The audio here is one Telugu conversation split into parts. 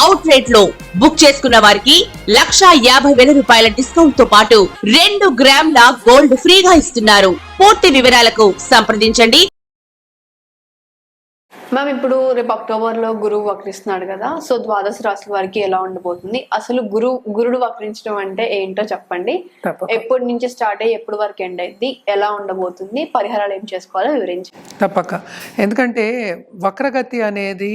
అవుట్ రేట్లో బుక్ చేసుకున్న వారికి లక్షా యాభై వేల రూపాయల డిస్కౌంట్తో పాటు రెండు గ్రాముల గోల్డ్ ఫ్రీగా ఇస్తున్నారు. పూర్తి వివరాలకు సంప్రదించండి. మ్యామ్ ఇప్పుడు రేపు అక్టోబర్లో గురువు వక్రిస్తున్నాడు కదా సో ద్వాదశ రాశుల వారికి ఎలా ఉండబోతుంది? అసలు గురు గురుడు వక్రించడం అంటే ఏంటో చెప్పండి. ఎప్పటి నుంచి స్టార్ట్ అయ్యి ఎప్పటి వరకు ఎండ్ అయింది ఎలా ఉండబోతుంది పరిహారాలు ఏం చేసుకోవాలో వివరించండి. తప్పక. ఎందుకంటే వక్రగతి అనేది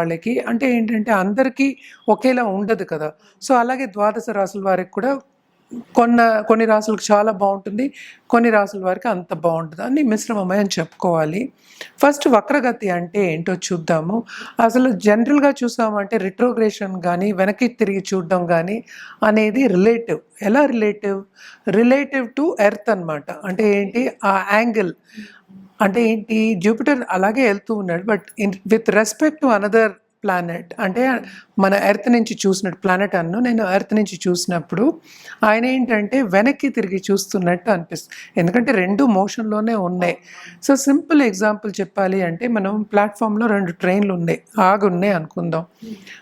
వాళ్ళకి అంటే ఏంటంటే అందరికీ ఒకేలా ఉండదు కదా. సో అలాగే ద్వాదశ రాసుల వారికి కూడా కొన్న కొన్ని రాసులకు చాలా బాగుంటుంది కొన్ని రాసుల వారికి అంత బాగుంటుంది అన్ని మిశ్రమమే అని చెప్పుకోవాలి. ఫస్ట్ వక్రగతి అంటే ఏంటో చూద్దాము. అసలు జనరల్గా చూసామంటే రిట్రోగ్రేషన్ కానీ వెనక్కి తిరిగి చూడడం కానీ అనేది రిలేటివ్. ఎలా రిలేటివ్? రిలేటివ్ టు ఎర్త్ అన్నమాట. అంటే ఏంటి? ఆ యాంగిల్. అంటే ఏంటి? జూపిటర్ అలాగే వెళ్తూ ఉన్నాడు. But in with respect to another planet అంటే మన ఎర్త్ నుంచి చూసినట్టు ప్లానెట్ అన్ను నేను ఎర్త్ నుంచి చూసినప్పుడు ఆయన ఏంటంటే వెనక్కి తిరిగి చూస్తున్నట్టు అనిపిస్తుంది. ఎందుకంటే రెండు మోషన్లోనే ఉన్నాయి. సో సింపుల్ ఎగ్జాంపుల్ చెప్పాలి అంటే మనం ప్లాట్ఫామ్లో రెండు ట్రైన్లు ఉన్నాయి. ఆగి ఉన్నాయి అనుకుందాం.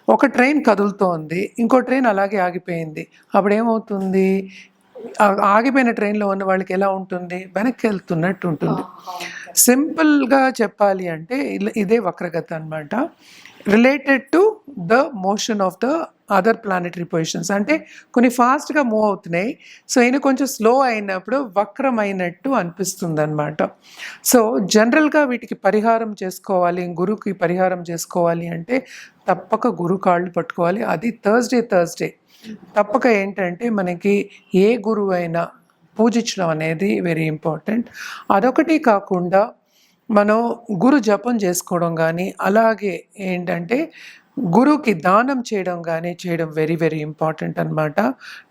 ఒక ట్రైన్ కదులుతోంది. ఇంకో ట్రైన్ అలాగే ఆగిపోయింది. అప్పుడు ఏమవుతుంది ఆగిపోయిన ట్రైన్లో ఉన్న వాళ్ళకి ఎలా ఉంటుంది? వెనక్కి వెళ్తున్నట్టు ఉంటుంది. సింపుల్గా చెప్పాలి అంటే ఇదే వక్రగత అనమాట related to the motion of the other planetary positions అంటే కొన్ని ఫాస్ట్గా మూవ్ అవుతున్నాయి. సో ఈయన కొంచెం స్లో అయినప్పుడు వక్రమైనట్టు అనిపిస్తుంది అనమాట సో జనరల్గా వీటికి పరిహారం చేసుకోవాలి గురువుకి పరిహారం చేసుకోవాలి అంటే తప్పక గురు కాళ్ళు పట్టుకోవాలి. అది థర్స్డే థర్స్డే తప్పక ఏంటంటే మనకి ఏ గురువు అయినా పూజించడం అనేది వెరీ ఇంపార్టెంట్ అదొకటి కాకుండా మనం గురు జపం చేసుకోవడం కానీ అలాగే ఏంటంటే గురువుకి దానం చేయడం కానీ చేయడం వెరీ వెరీ ఇంపార్టెంట్ అన్నమాట.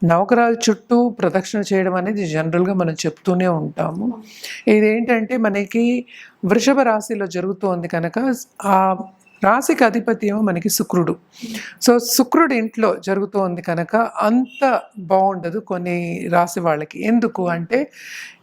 నవగ్రహాల చుట్టూ ప్రదక్షిణ చేయడం అనేది జనరల్గా మనం చెప్తూనే ఉంటాము. ఇదేంటంటే మనకి వృషభ రాశిలో జరుగుతోంది కనుక ఆ రాశికి అధిపతి ఏమో మనకి శుక్రుడు. సో శుక్రుడు ఇంట్లో జరుగుతోంది కనుక అంత బాగుండదు కొన్ని రాశి వాళ్ళకి. ఎందుకు అంటే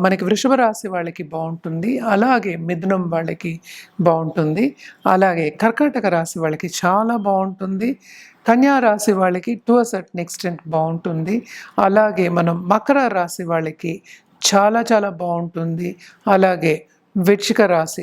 మనకి వృషభ రాశి వాళ్ళకి బాగుంటుంది. అలాగే మిథునం వాళ్ళకి బాగుంటుంది. అలాగే కర్కాటక రాశి వాళ్ళకి చాలా బాగుంటుంది. కన్యా రాశి వాళ్ళకి టు అ సర్టన్ ఎక్స్టెంట్ బాగుంటుంది. అలాగే మనం మకర రాశి వాళ్ళకి చాలా చాలా బాగుంటుంది. అలాగే వృచ్చిక రాశి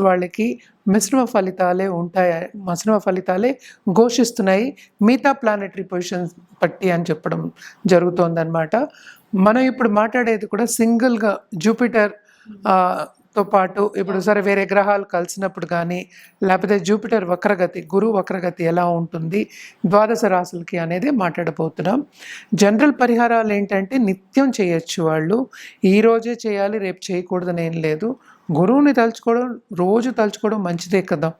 రాసుల వాళ్ళకి మిశ్రమ ఫలితాలే ఉంటాయి మిశ్రమ ఫలితాలే ఘోషిస్తున్నాయి. మిగతా ప్లానెటరీ పొజిషన్స్ బట్టి అని చెప్పడం జరుగుతోందన్నమాట. మనం ఇప్పుడు మాట్లాడేది కూడా సింగిల్గా జూపిటర్తో పాటు ఇప్పుడు సరే వేరే గ్రహాలు కలిసినప్పుడు కానీ లేకపోతే జూపిటర్ వక్రగతి గురువు వక్రగతి ఎలా ఉంటుంది ద్వాదశ రాశులకి అనేది మాట్లాడబోతున్నాం. జనరల్ పరిహారాలు ఏంటంటే నిత్యం చేయొచ్చు వాళ్ళు. ఈ రోజే చేయాలి రేపు చేయకూడదని ఏం లేదు. గురువుని తలుచుకోవడం రోజు తలుచుకోవడం మంచిదే కదా.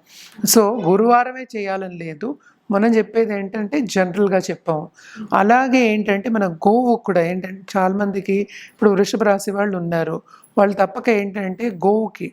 సో గురువారమే చేయాలని లేదు. మనం చెప్పేది ఏంటంటే జనరల్గా చెప్పాము. అలాగే ఏంటంటే మన గోవు కూడా ఏంటంటే చాలామందికి ఇప్పుడు వృషభ రాశి వాళ్ళు ఉన్నారు. వాళ్ళు తప్పక ఏంటంటే గోవుకి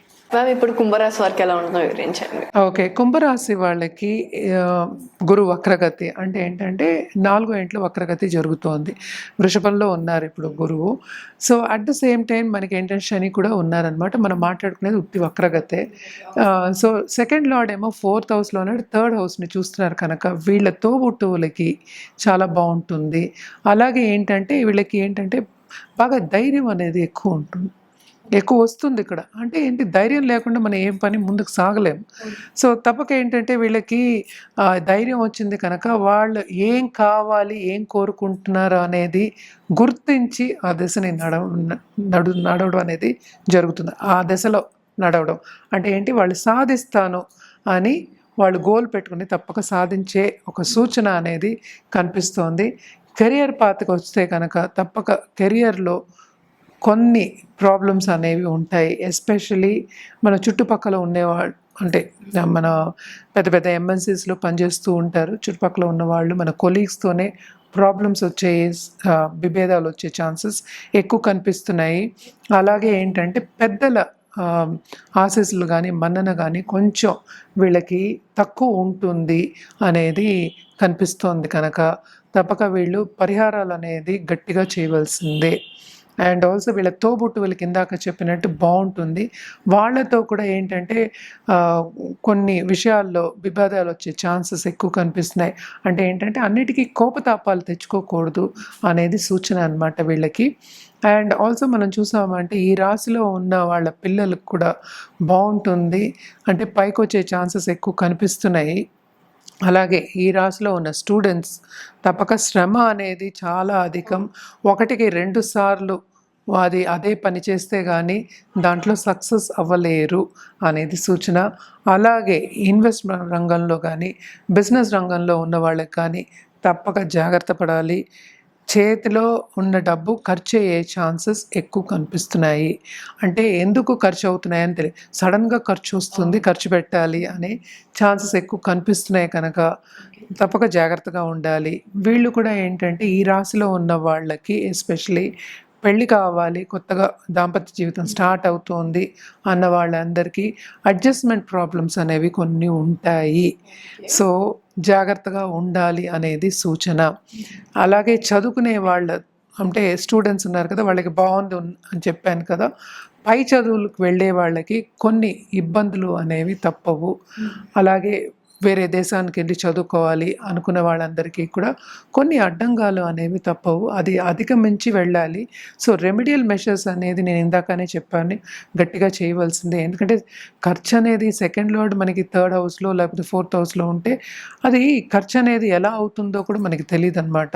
మ్యామ్ ఇప్పుడు కుంభరాశి వారికి ఎలా ఉంటుందో వివరించండి. ఓకే కుంభరాశి వాళ్ళకి గురు వక్రగతి అంటే ఏంటంటే నాలుగో ఇంట్లో వక్రగతి జరుగుతోంది. వృషభంలో ఉన్నారు ఇప్పుడు గురువు. So at the same time మనకి ఏంటంటే శని కూడా ఉన్నారనమాట మనం మాట్లాడుకునేది ఉత్తి వక్రగతే. సో సెకండ్ లార్డ్ ఏమో ఫోర్త్ హౌస్లో ఉన్నాడు. థర్డ్ హౌస్ని చూస్తున్నారు కనుక వీళ్ళ తోబుట్టువులకి చాలా బాగుంటుంది. అలాగే ఏంటంటే వీళ్ళకి ఏంటంటే బాగా ధైర్యం అనేది ఎక్కువ ఉంటుంది. ఎక్కువ వస్తుంది ఇక్కడ. అంటే ఏంటి ధైర్యం లేకుండా మనం ఏం పని ముందుకు సాగలేం. సో తప్పక ఏంటంటే వీళ్ళకి ధైర్యం వచ్చింది కనుక వాళ్ళు ఏం కావాలి ఏం కోరుకుంటున్నారు అనేది గుర్తించి ఆ దశని నడవ నడు నడవడం అనేది జరుగుతుంది. ఆ దశలో నడవడం. అంటే ఏంటి వాళ్ళు సాధిస్తాను అని వాళ్ళు గోల్ పెట్టుకుని తప్పక సాధించే ఒక సూచన అనేది కనిపిస్తోంది. కెరియర్ పాతకు వస్తే కనుక తప్పక కెరియర్లో కొన్ని ప్రాబ్లమ్స్ అనేవి ఉంటాయి. ఎస్పెషలీ మన చుట్టుపక్కల ఉండేవాళ్ళు అంటే మన పెద్ద పెద్ద ఎంఎన్సీస్లో పనిచేస్తూ ఉంటారు. చుట్టుపక్కల ఉన్న వాళ్ళు మన కొలీగ్స్తోనే ప్రాబ్లమ్స్ వచ్చే విభేదాలు వచ్చే ఛాన్సెస్ ఎక్కువ కనిపిస్తున్నాయి. అలాగే ఏంటంటే పెద్దల ఆశీస్సులు కానీ మన్నన కానీ కొంచెం వీళ్ళకి తక్కువ ఉంటుంది అనేది కనిపిస్తోంది కనుక తప్పక వీళ్ళు పరిహారాలు అనేది గట్టిగా చేయవలసిందే. అండ్ ఆల్సో వీళ్ళ తోబుట్టువులకి ఇందాక చెప్పినట్టు బాగుంటుంది. వాళ్ళతో కూడా ఏంటంటే కొన్ని విషయాల్లో విభేదాలు వచ్చే ఛాన్సెస్ ఎక్కువ కనిపిస్తున్నాయి. అంటే ఏంటంటే అన్నిటికీ కోపతాపాలు తెచ్చుకోకూడదు అనేది సూచన అనమాట వీళ్ళకి. అండ్ ఆల్సో మనం చూసామంటే ఈ రాశిలో ఉన్న వాళ్ళ పిల్లలకు కూడా బాగుంటుంది. అంటే పైకి వచ్చే ఛాన్సెస్ ఎక్కువ కనిపిస్తున్నాయి. అలాగే ఈ రాశిలో ఉన్న స్టూడెంట్స్ తప్పక శ్రమ అనేది చాలా అధికం. ఒకటికి రెండు సార్లు అది అదే పని చేస్తే కానీ దాంట్లో సక్సెస్ అవ్వలేరు అనేది సూచన. అలాగే ఇన్వెస్ట్మెంట్ రంగంలో కానీ బిజినెస్ రంగంలో ఉన్న వాళ్ళకి కానీ తప్పక జాగ్రత్త పడాలి. చేతిలో ఉన్న డబ్బు ఖర్చు అయ్యే ఛాన్సెస్ ఎక్కువ కనిపిస్తున్నాయి. అంటే ఎందుకు ఖర్చు అవుతున్నాయని తెలియదు. సడన్గా ఖర్చు వస్తుంది ఖర్చు పెట్టాలి అనే ఛాన్సెస్ ఎక్కువ కనిపిస్తున్నాయి కనుక తప్పక జాగ్రత్తగా ఉండాలి. వీళ్ళు కూడా ఏంటంటే ఈ రాశిలో ఉన్న వాళ్ళకి ఎస్పెషలీ పెళ్ళి కావాలి కొత్తగా దాంపత్య జీవితం స్టార్ట్ అవుతోంది అన్న వాళ్ళందరికీ అడ్జస్ట్మెంట్ ప్రాబ్లమ్స్ అనేవి కొన్ని ఉంటాయి. సో జాగ్రత్తగా ఉండాలి అనేది సూచన. అలాగే చదువుకునే వాళ్ళ అంటే స్టూడెంట్స్ ఉన్నారు కదా వాళ్ళకి బాగుంది అని చెప్పాను కదా పై చదువులకు వెళ్ళే వాళ్ళకి కొన్ని ఇబ్బందులు అనేవి తప్పవు. అలాగే వేరే దేశానికి వెళ్ళి చదువుకోవాలి అనుకున్న వాళ్ళందరికీ కూడా కొన్ని అడ్డంగాలు అనేవి తప్పవు. అది అధిగమించి వెళ్ళాలి. సో రెమిడియల్ మెషర్స్ అనేది నేను ఇందాకనే చెప్పాను. గట్టిగా చేయవలసిందే. ఎందుకంటే ఖర్చు అనేది సెకండ్ లోడ్ మనకి థర్డ్ హౌస్లో లేకపోతే ఫోర్త్ హౌస్లో ఉంటే అది ఖర్చు అనేది ఎలా అవుతుందో కూడా మనకి తెలియదు అనమాట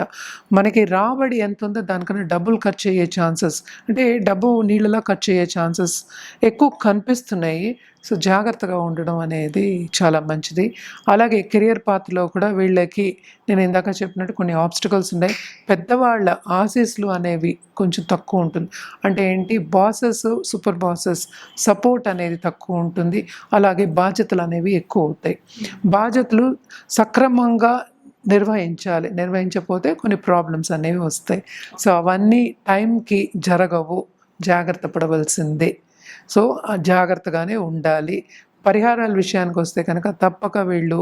మనకి రాబడి ఎంత ఉందో దానికన్నా డబ్బులు ఖర్చు అయ్యే ఛాన్సెస్ అంటే డబ్బు నీళ్ళలో ఖర్చు అయ్యే ఛాన్సెస్ ఎక్కువ కనిపిస్తున్నాయి. సో జాగ్రత్తగా ఉండడం అనేది చాలా మంచిది. అలాగే కెరియర్ పాత్రలో కూడా వీళ్ళకి నేను ఇందాక చెప్పినట్టు కొన్ని ఆబ్స్టికల్స్ ఉన్నాయి. పెద్దవాళ్ళ ఆశీస్సులు అనేవి కొంచెం తక్కువ ఉంటుంది. అంటే ఏంటి? బాసెస్ సూపర్ బాసెస్ సపోర్ట్ అనేది తక్కువ ఉంటుంది. అలాగే బాధ్యతలు అనేవి ఎక్కువ అవుతాయి. బాధ్యతలు సక్రమంగా నిర్వహించాలి. నిర్వహించకపోతే కొన్ని ప్రాబ్లమ్స్ అనేవి వస్తాయి. సో అవన్నీ టైంకి జరగవు. జాగ్రత్త పడవలసిందే. సో జాగ్రత్తగానే ఉండాలి. పరిహారాల విషయానికి వస్తే కనుక తప్పక వీళ్ళు.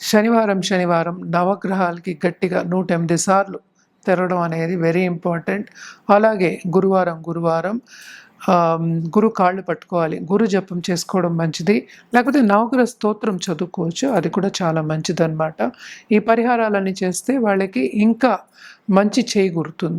శనివారం శనివారం నవగ్రహాలకి గట్టిగా నూట ఎనిమిది సార్లు తెరవడం అనేది వెరీ ఇంపార్టెంట్ అలాగే గురువారం గురువారం గురు కాళ్ళు పట్టుకోవాలి. గురు జపం చేసుకోవడం మంచిది. లేకపోతే నవగ్రహ స్తోత్రం చదువుకోవచ్చు. అది కూడా చాలా మంచిదన్నమాట. ఈ పరిహారాలన్నీ చేస్తే వాళ్ళకి ఇంకా మంచి చేకూరుతుంది